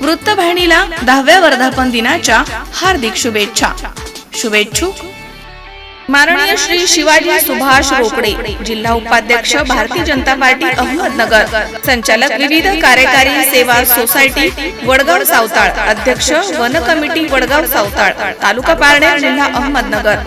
वृत्तवाहिनीला दहाव्या वर्धापन दिनाच्या हार्दिक शुभेच्छा. शुभेच्छुक माननीय श्री शिवाजी सुभाष रोकडे जिल्हा उपाध्यक्ष भारतीय जनता पार्टी अहमदनगर. संचालक विविध कार्यकारी सेवा सोसायटी वडगाव सावताळ. अध्यक्ष वन कमिटी वडगाव सावताळ. तालुका पारनेर जिल्हा अहमदनगर.